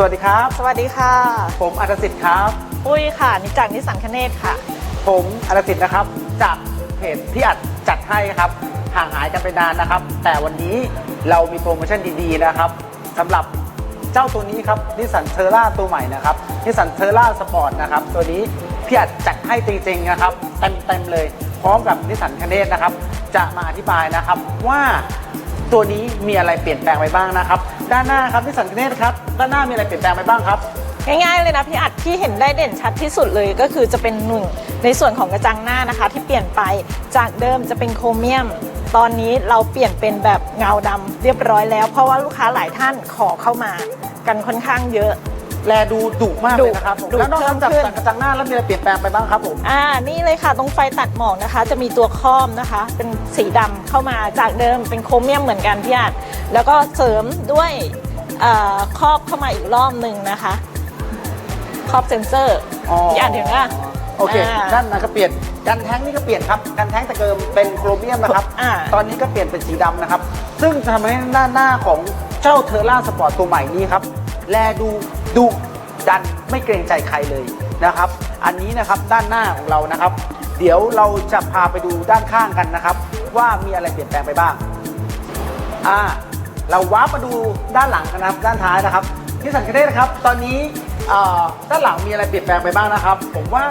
สวัสดีครับ สวัสดีค่ะ ผมอัตสิทธิ์ครับ ปุ้ยค่ะ นิจากนิสังคเนตค่ะ ผมอัตสิทธิ์นะครับ จากเพจที่อัดจัดให้ครับ ห่างหายกันไปนานนะครับ แต่วันนี้เรามีโปรโมชั่นดีๆนะครับสำหรับเจ้าตัวนี้ครับนิสสันเทอร่าตัวใหม่นะครับนิสสันเทอร่าสปอร์ตนะครับ ตัวนี้พี่อัดจัดให้จริงๆนะครับเต็มๆเลย พร้อมกับนิสสันคเนตนะครับ จะมาอธิบายนะครับว่า ตัวนี้มีอะไรเปลี่ยนแปลงไปบ้างนะครับ ด้านหน้าครับนิสสันเนตครับ ด้านหน้ามีอะไรเปลี่ยนแปลงไปบ้างครับ ง่ายๆเลยนะพี่อัดที่เห็นได้เด่นชัดที่สุดเลยก็คือจะเป็นหนึ่งในส่วนของกระจังหน้านะคะ ที่เปลี่ยนไปจากเดิมจะเป็นโครเมียม ตอนนี้เราเปลี่ยนเป็นแบบเงาดำเรียบร้อยแล้ว เพราะว่าลูกค้าหลายท่านขอเข้ามากันค่อนข้างเยอะ แลดูดุมากเลยนะครับผมดุแล้วนอกจากเพิ่มขึ้นจากกระจังหน้าแล้วมีอะไรเปลี่ยนแปลงไปบ้างครับผม อ่า นี่เลยค่ะ ตรงไฟตัดหมอกนะคะ จะมีตัวครอบนะคะ เป็นสีดำเข้ามาจากเดิมเป็นโครเมียมเหมือนกันพี่อัดแล้วก็เสริมด้วยเอ่อครอบเข้ามาอีกรอบหนึ่งนะคะ ครอบเซนเซอร์อ๋อพี่อัดถึงอะโอเคอ่าด้านนั้นก็เปลี่ยน กันแท้งนี่ก็เปลี่ยนครับ กันแท้งแต่เดิมเป็นโครเมียมนะครับ อ่า ตอนนี้ก็เปลี่ยนเป็นสีดำนะครับ ซึ่งจะทำให้ด้านหน้าของเจ้าเทอร่าสปอร์ตตัวใหม่นี้ครับ แลดู ดุดันไม่เกรงใจใครเลยนะครับ อันนี้นะครับด้านหน้าของเรานะครับ เดี๋ยวเราจะพาไปดูด้านข้างกันนะครับ ว่ามีอะไรเปลี่ยนแปลงไปบ้างอ่าเราว้าร์ปมาดูด้านหลังกันนะครับ ด้านท้ายนะครับที่สังเกตได้นะครับ ตอนนี้อ่าด้านหลังมีอะไรเปลี่ยนแปลงไปบ้างนะครับ ผมว่า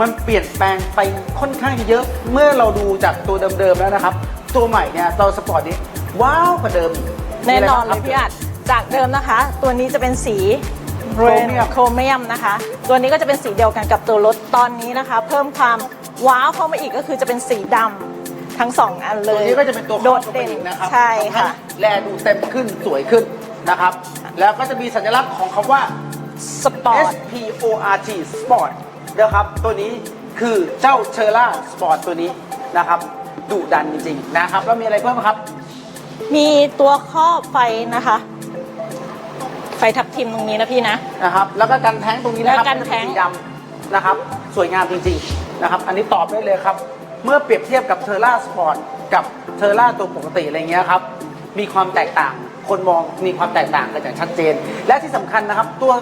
มันเปลี่ยนแปลงไปค่อนข้างเยอะ เมื่อเราดูจากตัวเดิมๆแล้วนะครับ ตัวใหม่เนี่ยตัวสปอร์ตนี้ว้าวกว่าเดิมกแน่นอนมีะเลไรยบ้างครับพี่อัดจากเดิมนะคะ ตัวนี้จะเป็นสี โครเมียมโครเมียมนะคะ ตัวนี้ก็จะเป็นสีเดียวกันกับตัวรถตอนนี้นะคะ เพิ่มความว้าวเข้ามาอีกก็คือจะเป็นสีดำทั้งสองอันเลตัวยนี้ก็จะเป็นตัวโดครอบดเข้าไปเด่นอีกนะครับใช่ค่ะทำให้แลดูเต็มขึ้นสวยขึ้นนะครับ แล้วก็จะมีสัญลักษณ์ของคำว่าสปอร์ต S P O R T Sport นะครับตัวนี้คือเจ้าเชอร่าสปอร์ตตัวนี้นะครับดุดันจริงๆนะครับ แล้วมีอะไรเพิ่มครับ มีตัวครอบไฟนะคะไฟทับทิมตรงนี้นะพี่นะ นะครับ แล้วก็กันแท้งตรงนี้นะครับแล้วกันแท้งเป็นสีดำนะครับ สวยงามจริงๆนะครับ อันนี้ตอบได้เลยครับ เมื่อเปรียบเทียบกับเทอร่าสปอร์ตกับเทอร่าตัวปกติอะไรเงี้ยครับ มีความแตกต่าง คนมองมีความแตกต่างกันอย่างชัดเจน และที่สำคัญนะครับ ตัว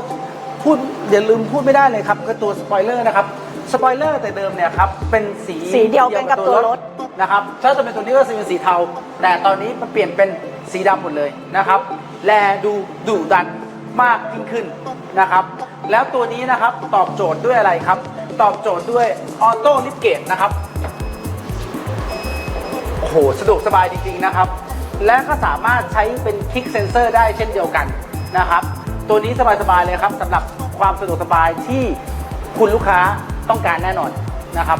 พูดอย่าลืมพูดไม่ได้เลยครับคือตัวสปอยเลอร์นะครับ สปอยเลอร์แต่เดิมเนี่ยครับเป็นสี สีเดียวกันกับตัวรถ นะครับถ้าจะเป็นตัวนี้ก็จะเป็นสีเทา แต่ตอนนี้มันเปลี่ยนเป็นสีดำหมดเลยนะครับ แลดูดุดัน มากยิ่งขึ้นนะครับ แล้วตัวนี้นะครับตอบโจทย์ด้วยอะไรครับ ตอบโจทย์ด้วยออโต้ลิฟเกตนะครับโอ้โหสะดวกสบายจริงๆนะครับ และก็สามารถใช้เป็นคลิกเซนเซอร์ได้เช่นเดียวกันนะครับ ตัวนี้สบายๆเลยครับสำหรับความสะดวกสบายที่คุณลูกค้าต้องการแน่นอนนะครับ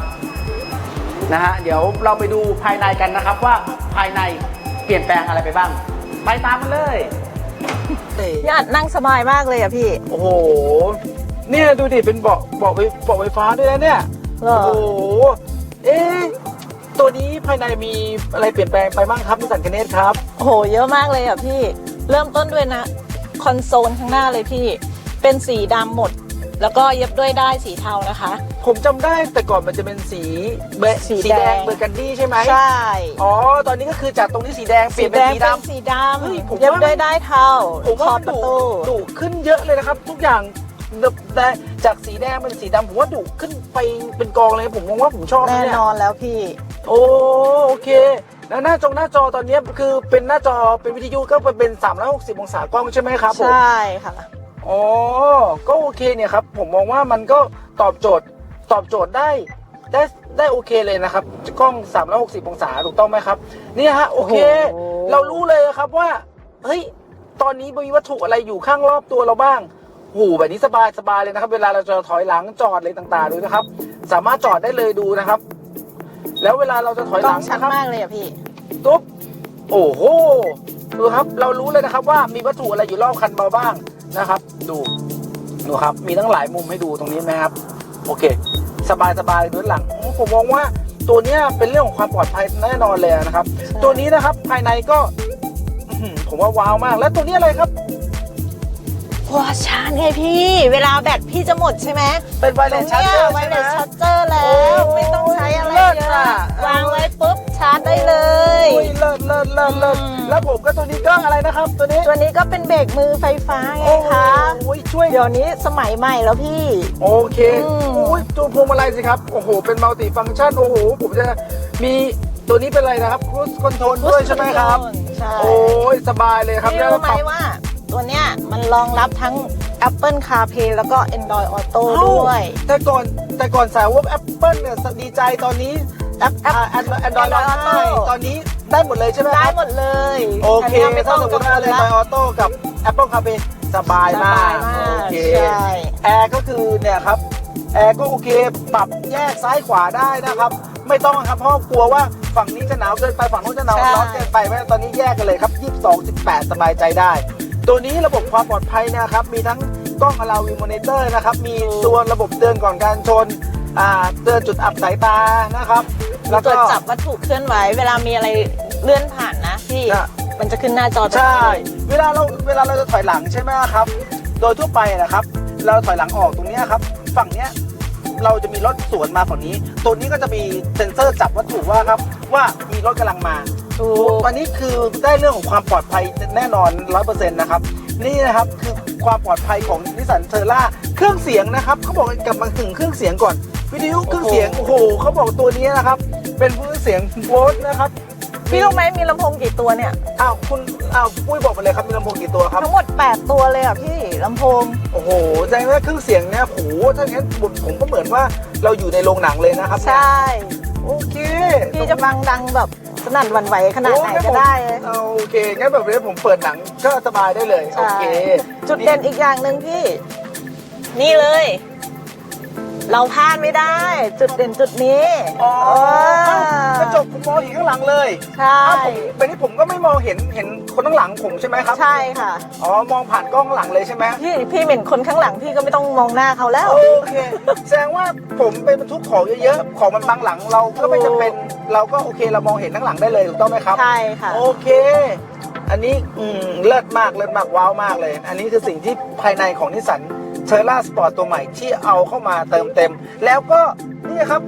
นะฮะเดี๋ยวเราไปดูภายในกันนะครับว่าภายในเปลี่ยนแปลงอะไรไปบ้าง ไปตามมันเลย พี่อัดนั่งสบายมากเลยอะพี่ โอ้โห เนี่ยดูดิเป็นเบาะเบาะไฟเบาะไฟฟ้าด้วยนะเนี่ย เหรอ โอ้โห เอ๊ะตัวนี้ภายในมีอะไรเปลี่ยนแปลงไปบ้างครับนิสสันคเนตครับ โอ้โห เยอะมากเลยอะพี่ เริ่มต้นด้วยนะ คอนโซลข้างหน้าเลยพี่ เป็นสีดำหมด แล้วก็เย็บด้วยได้ายสีเทานะคะ ผมจำได้แต่ก่อนมันจะเป็นสีเบสีสีแดแดงงเบอร์กันดี้ใช่ไหมใช่อ๋อ ตอนนี้ก็คือจากตรงนี้สีแดงเปลี่ยนเป็นแดงสีเป็นดำสีดเฮ้ยผมำเย็บว่าด้วยได้ายเทาผมขว่าอบมันประดุตูดุขึ้นเยอะเลยนะครับ ทุกอย่างแต่จากสีแดงเป็นสีดำผมว่าดุขึ้นไปเป็นกองเลยผมมองว่าผมชอบะแน่เย นอนแล้วพี่ โอ้โอเค แล้วหน้าจงหน้าจอตอนนี้คือเป็นหน้าจอเป็นวิทยุก็เป็น 360 องศากล้องใช่ไหมครับผมใช่ค่ะ อ๋อก็โอเคเนี่ยครับ ผมมองว่ามันก็ตอบโจทย์ ตอบโจทย์ได้ได้ได้โอเคเลยนะครับกล้อง 360 องศาถูกต้องไหมครับเนี่ยฮะโอเค โอ้โห เรารู้เลยครับว่า เฮ้ย ตอนนี้มีวัตถุอะไรอยู่ข้างรอบตัวเราบ้างโหูแบบนี้สบายสบายเลยนะครับ เวลาเราจะถอยหลังจอดอะไรต่างๆดูนะครับ สามารถจอดได้เลยดูนะครับ แล้วเวลาเราจะถอยกหล้ลัองงชัดนะครับ มากเลยอะพี่ ตุ๊บโอ้โห ดูครับ เรารู้เลยนะครับว่ามีวัตถุอะไรอยู่รอบคันเราบ้างนะครับ ดู ดูครับ มีตั้งหลายมุมให้ดูตรงนี้ไหมครับ โอเค สบายสบายด้านหลัง ผมมองว่าตัวเนี้ยเป็นเรื่องของความปลอดภัยแน่นอนเลยนะครับใช่ตัวนี้นะครับภายในก็อื้อหือผมว่าว้าวมาก แล้วตัวนี้อะไรครับว้าชาร์จไงพี่ เวลาแบตพี่จะหมดใช่ไหมเป็นไวเลสชาร์จเจอร์ไวใช่ไหเลมสชาร์จเจอร์แล้วโอ้ยไม่ต้องใช้อะไรเลิศเยอะอะวางไว้ปุ๊บชชาร์จได้เลยโอ้ยเลิศเลิศเลิศเลิศอืม แล้วผมก็ตัวนี้ก็อะไรนะครับ ตัวนี้ตัวนี้ก็เป็นเบรกมือไฟฟ้าไงโอ้คะโหช่วยเดี๋ยวนี้สมัยใหม่แล้วพี่ โอเคอืมโอ้ยตัวพวงมาลัยสิครับโอ้โหเป็นมัลติฟังก์ชันโอ้โหผมจะมีตัวนี้เป็นอะไรนะครับครู i คอนโทรลด้วยใช่ไหมครับ ใช่โอ้ยสบายเลยครับพี่แล้วรู้ไหมปรับ ว่า ตัวเนี้ยมันรองรับทั้ง Apple CarPlay แล้วก็ Android Auto เอ้าด้วยแต่ก่อนแต่ก่อนสาวก Apple เนี่ยดีใจตอนนี้ แอปแอปแอนดรอย Android ร้องไห้ Auto ตอนนี้ได้หมดเลยใช่ไหมคได้รับหมดเลยโอเคนนี้ไม่ต้ถ้าองสมมกังติวว่าลเลยละไออโต้กับ Apple CarPlay สบายมากสบายมากโอเคใช่แอร์ก็คือเนี่ยครับแอร์ก็โอเคปรับแยกซ้ายขวาได้นะครับ ไม่ต้องครับเพราะกลัวว่าฝั่งนี้จะหนาวเกินไปฝั่งนู้นจะหนาวใช่ร้อนเกินไปไม่ตอนนี้แยกกันเลยครับ 22 18 สบายใจได้ ตัวนี้ระบบความปลอดภัยนะครับมีทั้งกล้องอลาวิมอนิเตอร์นะครับมีตัวระบบเตือนก่อนการชนอ่าเตือนจุดอับสายตานะครับ แล้วตรก็วจจับวัตถุเคลื่อนไหว เวลามีอะไรเลื่อนผ่านนะพี่น่ะมันจะขึ้นหน้าจอใช่ เวลาเราเวลาเราจะถอยหลังใช่ไหมครับ โดยทั่วไปนะครับ เราถอยหลังออกตรงเนี้ยครับ ฝั่งเนี้ยเราจะมีรถสวนมาฝั่งนี้ ตัวนี้ก็จะมีเซ็นเซอร์จับวัตถุว่าครับ ว่ามีรถกำลังมา ถูกตอนนี้คือได้เรื่องของความปลอดภัยแน่นอน 100%นะครับ นี่นะครับคือความปลอดภัยของนิสสันเทอร่าเครื่องเสียงนะครับเขาบอกกลับมาถึงเครื่องเสียงก่อน วิทยุเครื่องเสียงโอ้โหเขาบอกตัวนี้นะครับ เป็นเครื่องเสียงโบสนะครับพี่รู้ไหมมีลำโพงกี่ตัวเนี่ย อ้าวคุณอ้าวปุ้ยบอกมาเลยครับมีลำโพงกี่ตัวครับ ทั้งหมด 8 ตัวเลยอะพี่ลำโพง โอ้โหแสดงว่าเครื่องเสียงเนี่ยโอ้โหถ้างั้นผมผมก็เหมือนว่าเราอยู่ในโรงหนังเลยนะครับใช่โอเคพี่จะฟังดังแบบสนั่นหวันไหวขนาดไหนก็ได้เลยเอาโอเคงั้นแบบนี้ผมเปิดหนังก็สบายได้เลยโอใช่เค จุดเด่นอีกอย่างหนึ่งพี่ นี่เลย เราพลาดไม่ได้ จุดเด่นจุดนี้อ๋อเออ้าวอกระจกผมมองเห็นข้างหลังเลยใช่อ้าวผมเป็นที่ผมก็ไม่มองเห็นเห็นคนข้างหลังผมใช่ไหมครับใช่ค่ะ อ๋อมองผ่านกล้องข้างหลังเลยใช่ไหมพี่พี่เหม็นคนข้างหลังพี่ก็ไม่ต้องมองหน้าเขาแล้ว โอเคแสดงว่าผมไปบรรทุกของเยอะๆของมันบังหลังเราก็ไม่จำเป็นเราก็โอเคเรามองเห็นข้างหลังได้เลยถูกต้องไหมครับ ใช่ค่ะ โอเค อันนี้อืมเลิศมากเลิศมากว้าวมากเลย อันนี้คือสิ่งที่ภายในของนิสสันเทอร่าสปอร์ตตัวใหม่ที่เอาเข้ามาเติมเต็ม แล้วก็นี่ครับ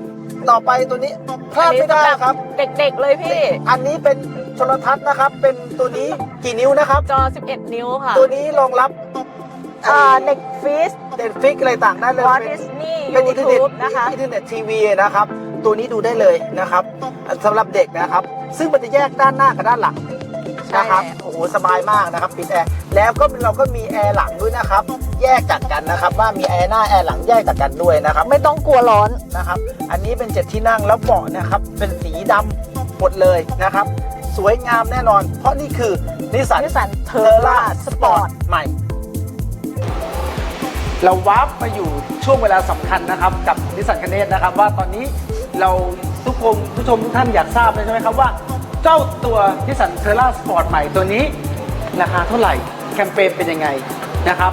ต่อไปตัวนี้พลาดไม่ได้ครับ เด็กๆเลยพี่ อันนี้เป็นโทรทัศน์นะครับ เป็นตัวนี้กี่นิ้วนะครับ จอ 11 นิ้วค่ะ ตัวนี้รองรับอ่าเน็ตฟิสเน็ตฟิกอะไรต่างได้เลยวอลเป็นดิสนีย์เป็นยูอินเทอร์เน็ตทูบนะคะอินเทอร์เน็ตทีวีนะครับ ตัวนี้ดูได้เลยนะครับสำหรับเด็กนะครับ ซึ่งมันจะแยกด้านหน้ากับด้านหลังใช่ นะครับโอ้โหสบายมากนะครับปิดแอร์แล้วก็เราก็มีแอร์หลังด้วยนะครับแยกจากกันนะครับว่ามีแอร์หน้าแอร์หลังแยกจากกันด้วยนะครับไม่ต้องกลัวร้อน นะครับ อันนี้เป็นเจ็ดที่นั่งแล้วเบาะนะครับเป็นสีดำหมดเลยนะครับ สวยงามแน่นอน เพราะนี่คือนิสสันนิสสันเทเทออร์ร่าร่าสสปปออร์ร์ตตใหม่ เราวาร์ปมาอยู่ช่วงเวลาสำคัญนะครับ กับนิสสันคเนตนะครับ ว่าตอนนี้เราทุกคนผู้ชมทุกท่านอยากทราบเลยใช่ไหมครับว่า เจ้าตัวนิสสันเทอร่าสปอร์ตใหม่ตัวนี้ ราคาเท่าไหร่แคมเปญเป็นยังไงนะครับ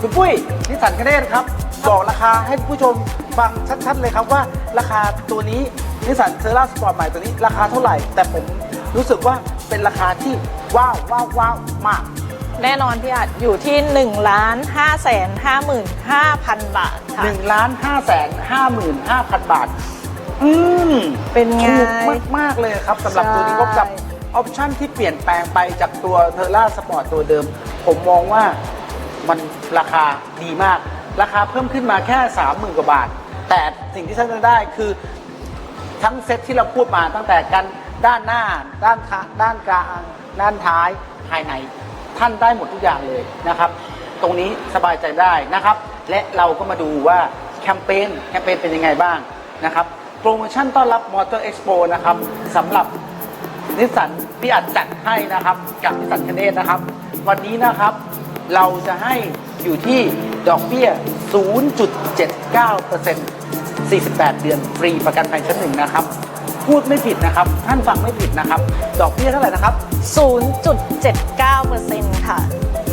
คุณปุ้ยนิสสันคเนตครับบอกราคาให้ผู้ชมฟังชัดๆเลยครับว่าราคาตัวนี้นิสสันเทอร่าสปอร์ตใหม่ตัวนี้ราคาเท่าไหร่ แต่ผมรู้สึกว่าเป็นราคาที่ว้าวว้าวว้าวมาก แน่นอนพี่อาจอยู่ที่1ล้าน5แสน55,000บาทค่ะหนึ่งล้านห้าแสนห้าหมื่นห้าพันบาท อืมเป็นไง ถูกมากมาก ๆ เลยครับสำหรับตัวนี้ใช่พบกับออปชั่นที่เปลี่ยนแปลงไปจากตัวเทอร่าสปอร์ตตัวเดิม ผมมองว่ามันราคาดีมาก ราคาเพิ่มขึ้นมาแค่ 30,000 กว่าบาท แต่สิ่งที่ท่านจะได้คือทั้งเซ็ตที่เราพูดมาตั้งแต่กันด้านหน้า ด้านขาด้านกลาง ด้านท้ายภายใน ท่านได้หมดทุกอย่างเลยนะครับ ตรงนี้สบายใจได้นะครับ และเราก็มาดูว่าแคมเปญแคมเปญเป็นยังไงบ้างนะครับ โปรโมชั่นต้อนรับมอเตอร์เอ็กซ์โปนะครับสำหรับนิสสันพี่อัดจัดให้นะครับกับนิสสันคเนตนะครับ วันนี้นะครับเราจะให้อยู่ที่ดอกเบี้ย 0.79% 48 เดือนฟรีประกันภัยชั้นหนึ่งนะครับ พูดไม่ผิดนะครับ ท่านฟังไม่ผิดนะครับ ดอกเบี้ยเท่าไหร่นะครับ 0.79%ค่ะ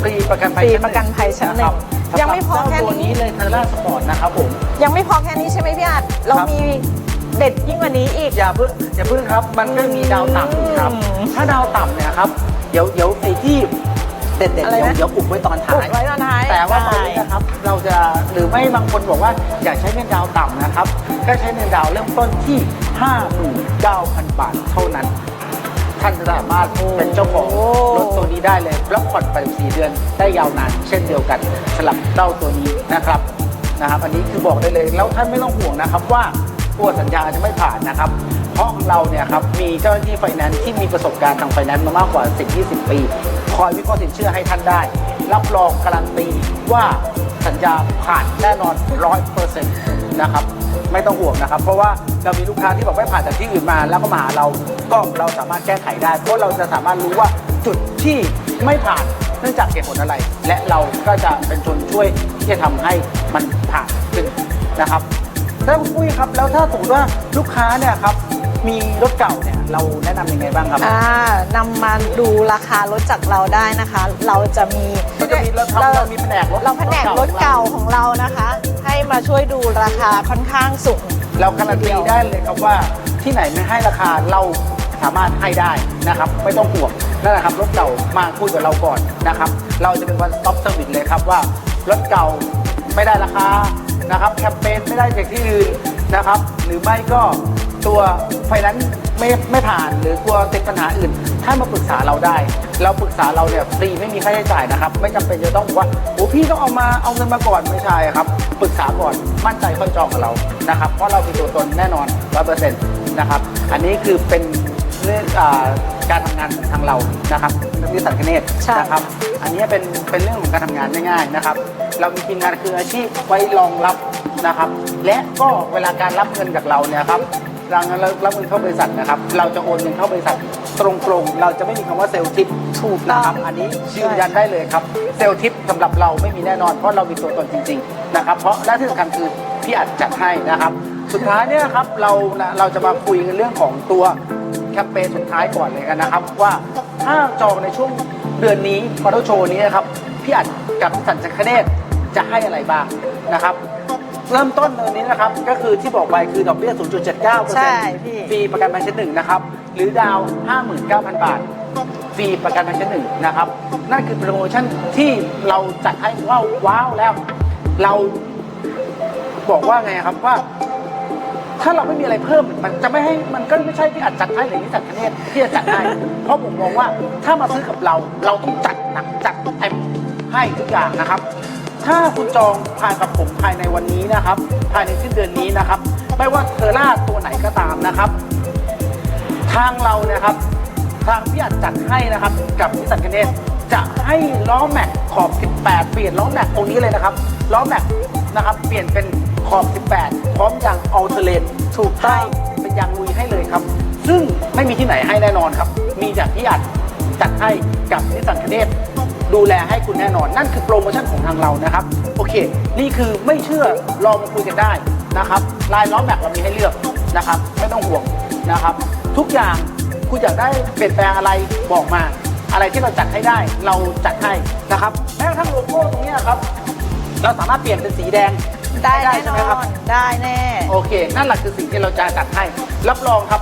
ฟรีประกันภัยฟรีชั้นหงประกันภัยชั้นหนึ่งะรับยังไม่พอแค่นี้ สำหรับเจ้าตัวนี้เลยเทอร่าสปอร์ตนะครับผม ยังไม่พอแค่นี้ใช่ไหมพี่อาจเราครับมี เด็ดยิ่งกว่านี้อีก อย่าเพิ่งอย่าเพิ่งครับ มันก็มีดาวต่ำอีกครับอืมถ้าดาวต่ำเนี่ยครับ เดี๋ยวเดี๋ยวไอ้ที่เด็ดๆเดี๋ยวอะไรนะ เดี๋ยวอุบไว้ตอนท้าอุยบไว้ตอนท้ายแต่ว่าตอนนี้ใช่นะครับ เราจะหรือไม่บางคนบอกว่าอยากใช้เงินดาวต่ำนะครับ ก็ใช้เงินดาวเริ่มต้นที่ 59,000 บาทเท่านั้น ท่านจะสามารถเป็นเจ้าของรถตัวนี้ได้เลย แล้วผ่อนไป4เดือนได้ยาวนาน เช่นเดียวกันสำหรับเจ้าตัวนี้นะครับนะครับ อันนี้คือบอกได้เลยแล้วท่านไม่ต้องห่วงนะครับว่า ตัวสัญญาจะไม่ผ่านนะครับ เพราะเราเนี่ยครับมีเจ้าหน้าที่ไฟแนนซ์ที่มีประสบการณ์ทางไฟแนนซ์มามากกว่า 10-20 ปี คอยวิเคราะห์สินเชื่อให้ท่านได้ รับรองการันตีว่าสัญญาผ่านแน่นอน 100%นะครับไม่ต้องห่วงนะครับ เพราะว่าเรามีลูกค้าที่บอกไม่ผ่านจากที่อื่นมา แล้วก็มาหาเราก็เราสามารถแก้ไขได้ เพราะเราจะสามารถรู้ว่าจุดที่ไม่ผ่านเนื่องจากเหตุผลอะไร และเราก็จะเป็นคนช่วยที่จะทำให้มันผ่านขึ้นนะครับ แล้วคุณปุ้ยครับ แล้วถ้าสมมติว่าลูกค้าเนี่ยครับมีรถเก่าเนี่ยเราแนะนำยังไงบ้างครับ อ่านำมาดูราคารถจากเราได้นะคะ เราจะมีเราจะมีเราทำเรามีแผนกรถเราแผนกรถเก่าของเรานะคะ ให้มาช่วยดูราคาค่อนข้างสูงเราการันตีได้เลยครับว่าที่ไหนไม่ให้ราคาเราสามารถให้ได้นะครับ ไม่ต้องห่วงนั่นแหละครับรถเก่ามาคุยกับเราก่อนนะครับ เราจะเป็นวันสต็อปเซอร์วิสเลยครับว่ารถเก่าไม่ได้ราคา นะครับแคมเปญไม่ได้จากที่อื่นนะครับ หรือไม่ก็ตัวไฟนั้นไม่ไม่ผ่านหรือกลัวติดปัญหาอื่นถ้ามาปรึกษาเราได้ เราปรึกษาเราเนี่ยฟรีไม่มีค่าใช้จ่ายนะครับ ไม่จำเป็นจะต้องบอกว่าโอ้พี่ต้องเอามาเอาเงินมาก่อนไม่ใช่ครับปรึกษาก่อนมั่นใจค่อยจองกับเรานะครับ เพราะเรามีตัวตนแน่นอนร้อยเปอร์เซ็นต์นะครับอันนี้คือเป็นเรื่องการทำงานทางเรานะครับนิสสันคเนตนะครับ อันนี้เป็นเป็นเรื่องของการทำงานง่ายๆนะครับ เรามีทีมงานคืออาชีพไว้รองรับนะครับ และก็เวลาการรับเงินจากเราเนี่ยครับเรารับเงินเข้าบริษัทนะครับ เราจะโอนเงินเข้าบริษัทตรงๆ เราจะไม่มีคำว่าเซลล์ทิปถูกนะครับ อันนี้ยืนยันได้เลยครับ เซลล์ทิปสำหรับเราไม่มีแน่นอน เพราะเรามีตัวตนจริงๆนะครับ เพราะและที่สำคัญคือพี่อัดจัดให้นะครับ สุดท้ายเนี่ยครับเราเราจะมาคุยกันเรื่องของตัวแคมเปญสุดท้ายก่อนเลยกันนะครับ ว่าถ้าจองในช่วงเดือนนี้มอเตอร์โชว์นี้นะครับพี่อัดกับสัญชคเนต จะให้อะไรบ้างนะครับ เริ่มต้นเลยนี้นะครับ ก็คือที่บอกไปคือดอกเบี้ย 0.79%ใช่พี่ ฟรีประกันภัยชั้นหนึ่งนะครับ หรือดาว 59,000 บาท ฟรีประกันภัยชั้นหนึ่งนะครับ นั่นคือโปรโมชั่นที่เราจัดให้ว้าวว้าวแล้ว เราบอกว่าไงครับว่า ถ้าเราไม่มีอะไรเพิ่มมันจะไม่ให้มันก็ไม่ใช่ที่อัดจัดให้หรือนิสสันคเนตที่จะจัดให้ เพราะผมมองว่าถ้ามาซื้อกับเรา เราต้องจัดหนักจัดเต็มให้ทุกอย่างนะครับ ถ้าคุณจองภายกับผมภายในวันนี้นะครับ ภายในสิ้นเดือนนี้นะครับ ไม่ว่าเทอร่าตัวไหนก็ตามนะครับ ทางเราเนี่ยครับ ทางพี่อัดจัดให้นะครับ กับนิสสันคเนตจะให้ล้อแม็กขอบ 18 เปลี่ยนล้อแม็กตรงนี้เลยนะครับล้อแม็กนะครับ เปลี่ยนเป็นขอบ 18 พร้อมยางอัลเทเลนถูกต้องเป็นยางลุยให้เลยครับ ซึ่งไม่มีที่ไหนให้แน่นอนครับ มีจากพี่อัดจัดให้กับนิสสันคเนต ดูแลให้คุณแน่นอน นั่นคือโปรโมชั่นของทางเรานะครับ โอเค นี่คือไม่เชื่อลองมาคุยกันได้นะครับลายล้อแม็กเรามีให้เลือกนะครับ ไม่ต้องห่วงนะครับ ทุกอย่างคุณอยากได้เปลี่ยนแปลงอะไรบอกมา อะไรที่เราจัดให้ได้ เราจัดให้นะครับแม้กระทั่งโลโก้ตรงเนี้ยครับ เราสามารถเปลี่ยนเป็นสีแดงได้ให้แน่ใช่นไหมครับอนได้แน่ โอเค นั่นแหละคือสิ่งที่เราจะจัดให้ รับรองครับ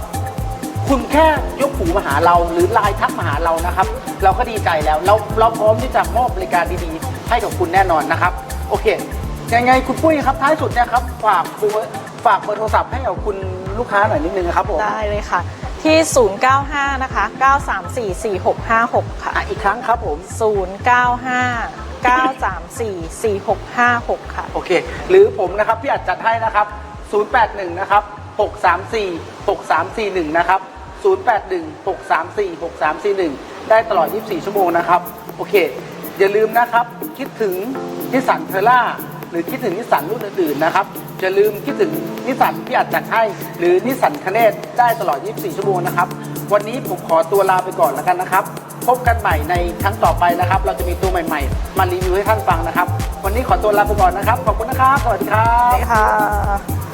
คุณแค่ยกหูมาหาเรา หรือไลน์ทักมาหาเรานะครับ เราก็ดีใจแล้ว เราเราพร้อมที่จะมอบบริการดีๆ ให้กับคุณแน่นอนนะครับ โอเค ยังไงคุณปุ้ยครับท้ายสุดเนะครับฝากเบอร์ฝากเบอร์โทรศัพท์ให้กับคุณลูกค้าหน่อยนิดนึงนะครับผมได้เลยค่ะ ที่ 095 นะคะ 9344656ค่ะอะ อีกครั้งครับผม 095 934 4656 ค่ะ โอเค หรือผมนะครับ พี่อัดจัดให้นะครับ 081 นะครับ 634 6341 นะครับ 081 634 6341 ได้ตลอด 24 ชั่วโมงนะครับ โอเค อย่าลืมนะครับ คิดถึงนิสสันเทอร่าหรือคิดถึงนิสสันรุ่นอื่นๆนะครับ อย่าลืมคิดถึงนิสสันพี่อัดจัดให้ หรือนิสสันคเนตได้ตลอด 24 ชั่วโมงนะครับ วันนี้ผมขอตัวลาไปก่อนแล้วกันนะครับ พบกันใหม่ในครั้งต่อไปนะครับ เราจะมีตัวใหม่ๆ มารีวิวให้ท่านฟังนะครับ วันนี้ขอตัวลาไปก่อนนะครับ ขอบคุณนะครับ สวัสดีครัได้บค่ะ